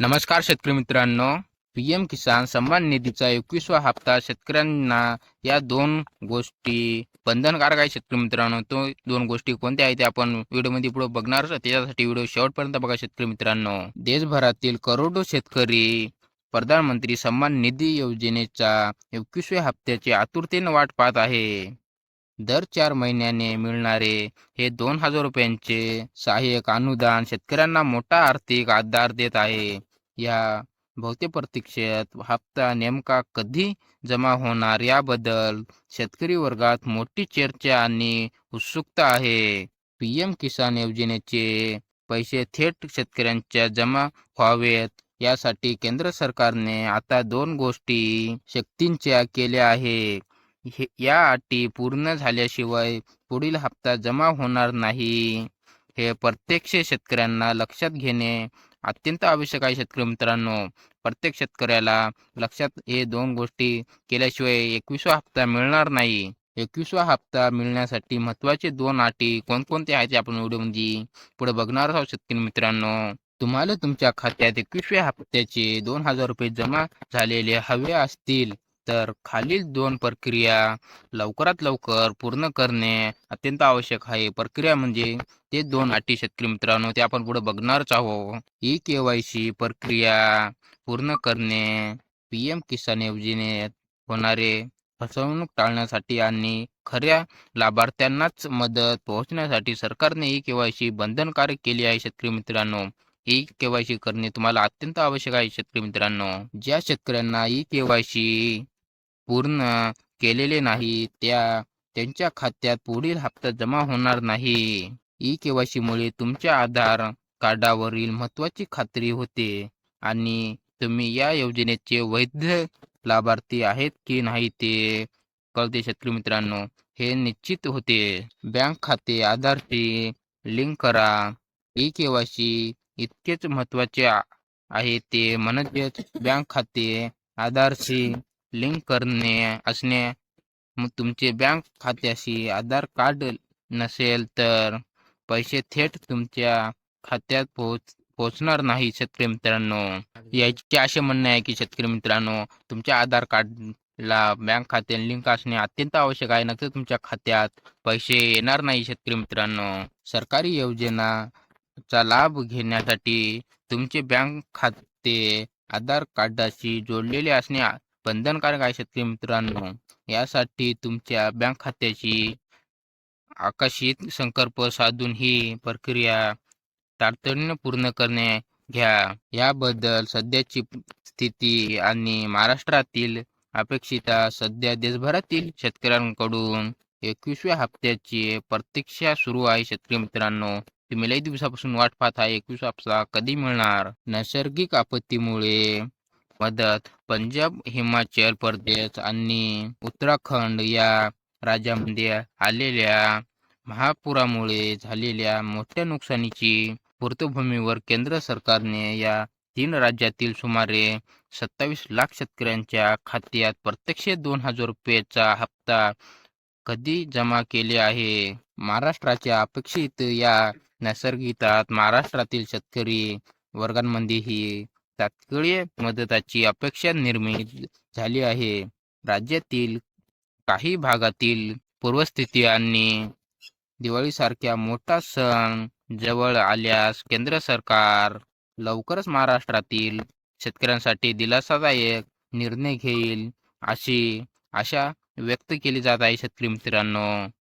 नमस्कार शेतकरी मित्रांनो. पी एम किसान सन्मान निधीचा एकवीसवा हप्ता शेतकऱ्यांना या दोन गोष्टी बंधनकारक आहे शेतकरी मित्रांनो. तो दोन गोष्टी कोणत्या आहेत ते आपण व्हिडिओमध्ये पुढे बघणार त्याच्यासाठी व्हिडिओ शेवटपर्यंत बघा शेतकरी मित्रांनो. देशभरातील करोडो शेतकरी प्रधानमंत्री सन्मान निधी योजनेच्या एकवीसव्या हप्त्याची आतुरतेने वाट पाहत आहे. दर चार महिन्याने मिळणारे हे दोन हजार रुपयांचे सहाय्यक अनुदान शेतकऱ्यांना मोठा आर्थिक आधार देत आहे. या भौतिक प्रतीक्षेत हप्ता नेमका कधी जमा होणार याबद्दल शेतकरी वर्गात मोठी चर्चा आणि उत्सुकता आहे. पीएम किसान योजनेचे पैसे थेट शेतकऱ्यांच्या जमा व्हावेत यासाठी केंद्र सरकारने आता दोन गोष्टी शक्तींच्या केल्या आहे या अटी पूर्ण झाल्याशिवाय पुढील हप्ता जमा होणार नाही. हे प्रत्यक्ष शेतकऱ्यांना लक्षात घेणे अत्यंत आवश्यक आहे शेतकरी मित्रांनो. प्रत्येक शेतकऱ्याला लक्षात हे दोन गोष्टी केल्याशिवाय एकवीसवा हप्ता मिळणार नाही. एकवीसवा हप्ता मिळण्यासाठी महत्त्वाचे दोन अटी कोणकोणते आहेत आपण व्हिडिओमध्ये पुढे बघणार आहोत शेतकरी मित्रांनो. तुम्हाला तुमच्या खात्यात एकवीसव्या हप्त्याचे दोन हजार रुपये जमा झालेले हवे असतील. तर खालील दोन प्रक्रिया लवकरात लवकर पूर्ण करणे अत्यंत आवश्यक आहे. प्रक्रिया म्हणजे ते दोन अटी शेतकरी मित्रांनो ते आपण पुढे बघणारच आहोत. ई के वाय सी प्रक्रिया पूर्ण करणे पी एम किसान योजनेत होणारे फसवणूक टाळण्यासाठी आणि खऱ्या लाभार्थ्यांनाच मदत पोहोचण्यासाठी सरकारने ई के वाय सी बंधनकारक केली आहे शेतकरी मित्रांनो. ई के वाय सी करणे तुम्हाला अत्यंत आवश्यक आहे शेतकरी मित्रांनो. ज्या शेतकऱ्यांना ई के वाय सी पूर्ण केलेले नाही. त्या त्यांच्या खात्यात पुढील हप्ता जमा होणार नाही. ई केवायसी मुळे तुमच्या आधार कार्डावरील महत्वाची खात्री होते. आणि तुम्ही या योजनेचे वैध लाभार्थी आहेत की नाही ते कळते शेतकरी मित्रांनो हे निश्चित होते. बँक खाते आधारशी लिंक करा. ई केवायसी इतकेच महत्त्वाचे आहे ते म्हणजेच बँक खाते आधारशी लिंक करणे, असणे, मग तुमचे बँक खात्याशी आधार कार्ड नसेल तर पैसे थेट तुमच्या खात्यात पोहोच पोहोचणार नाही, शेतकरी मित्रांनो. याचे असे म्हणणे आहे की, शेतकरी मित्रांनो, तुमच्या आधार कार्डला बँक खाते लिंक असणे अत्यंत आवश्यक आहे. नंतर तुमच्या खात्यात पैसे येणार नाही, शेतकरी मित्रांनो. सरकारी योजनाचा लाभ घेण्यासाठी तुमचे बँक खाते आधार कार्डाशी जोडलेले असणे बंधनकारक आहे शेतकरी मित्रांनो. यासाठी तुमच्या बँक खात्याची आकाशित संकल्प साधून ही प्रक्रिया तातडीने पूर्ण करणे घ्या. याबद्दल सध्याची स्थिती आणि महाराष्ट्रातील अपेक्षिता सध्या देशभरातील शेतकऱ्यांकडून एकवीसव्या हप्त्याची प्रतीक्षा सुरू आहे शेतकरी मित्रांनो. तुम्ही लई दिवसापासून वाट पाहत आहे. एकवीस हप्ता कधी मिळणार? नैसर्गिक आपत्तीमुळे मदत. पंजाब हिमाचल प्रदेश आणि उत्तराखंड या राज्यामध्ये आलेल्या महापुरामुळे झालेल्या मोठ्या नुकसानीची पूर्तभूमीवर केंद्र सरकारने या तीन राज्यातील सुमारे सत्तावीस लाख शेतकऱ्यांच्या खात्यात प्रत्यक्ष दोन हजार रुपयेचा हप्ता कधी जमा केले आहे? महाराष्ट्राच्या अपेक्षित या नैसर्गिकात महाराष्ट्रातील शेतकरी वर्गांमध्येही तात्काळ मदताची अपेक्षा निर्मित झाली आहे. राज्यातील काही भागातील पूर्वस्थिती आणि दिवाळीसारख्या मोठा सण जवळ आल्यास केंद्र सरकार लवकरच महाराष्ट्रातील शेतकऱ्यांसाठी दिलासादायक निर्णय घेईल अशी आशा व्यक्त केली जात आहे. शेतकरी मित्रांनो